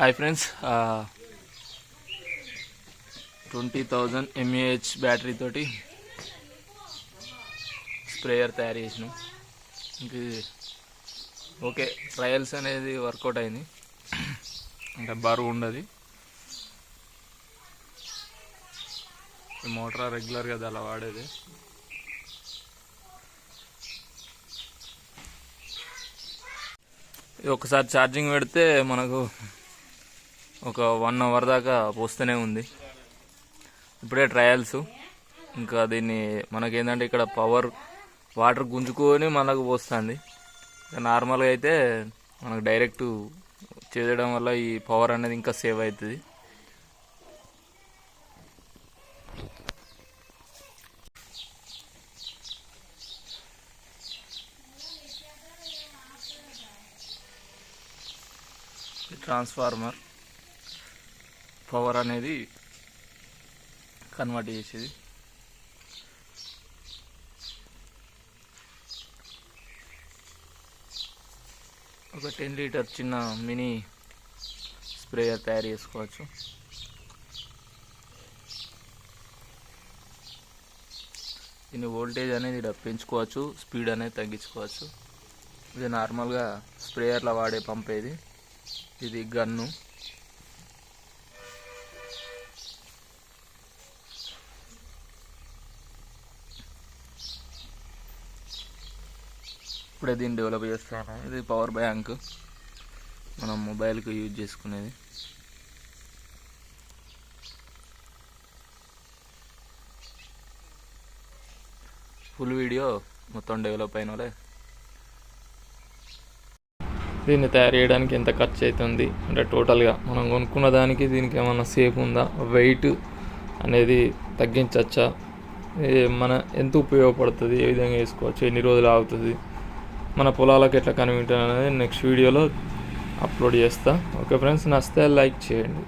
Hi friends twenty thousand M A H battery తోటి sprayer తయారు చేసినాం. ఇంక ఇది ఓకే ట్రయల్స్ అనేది వర్కౌట్ అయింది. అంటే బరువు ఉండదు. ఈ మోటార్ రెగ్యులర్గా అది అలా వాడేది. ఇది ఒకసారి ఛార్జింగ్ పెడితే మనకు ఒక వన్ అవర్ దాకా పోస్తూనే ఉంది. ఇప్పుడే ట్రయల్స్ ఇంకా దీన్ని మనకేంటంటే ఇక్కడ పవర్ వాటర్ గుంజుకొని మనకు పోస్తుంది. నార్మల్గా అయితే మనకు డైరెక్ట్ చేయడం వల్ల ఈ పవర్ అనేది ఇంకా సేవ్ అవుతుంది. ట్రాన్స్ఫార్మర్ పవర్ అనేది కన్వర్ట్ చేసేది. ఒక టెన్ లీటర్ చిన్న మినీ స్ప్రేయర్ తయారు చేసుకోవచ్చు. దీని వోల్టేజ్ అనేది ఇక్కడ పెంచుకోవచ్చు స్పీడ్ అనేది తగ్గించుకోవచ్చు. ఇది నార్మల్గా స్ప్రేయర్లో వాడే పంపేది ఇది గన్ను. ఇప్పుడే దీన్ని డెవలప్ చేస్తాను ఇది పవర్ బ్యాంక్. మనం మొబైల్కి యూజ్ చేసుకునేది. ఫుల్ వీడియో మొత్తం డెవలప్ అయిన వాళ్ళే దీన్ని తయారు చేయడానికి ఎంత ఖర్చు అవుతుంది అంటే టోటల్గా మనం కొనుక్కున్న దానికి దీనికి ఏమైనా సేఫ్ ఉందా? వెయిట్ అనేది తగ్గించవచ్చా మన ఎంత ఉపయోగపడుతుంది? ఏ విధంగా వేసుకోవచ్చు ఎన్ని రోజులు ఆగుతుంది? మన పొలాలకు ఎట్లా కనిపించాలి అనేది నెక్స్ట్ వీడియోలో అప్లోడ్ చేస్తా. ఓకే ఫ్రెండ్స్ నచ్చితే లైక్ చేయండి.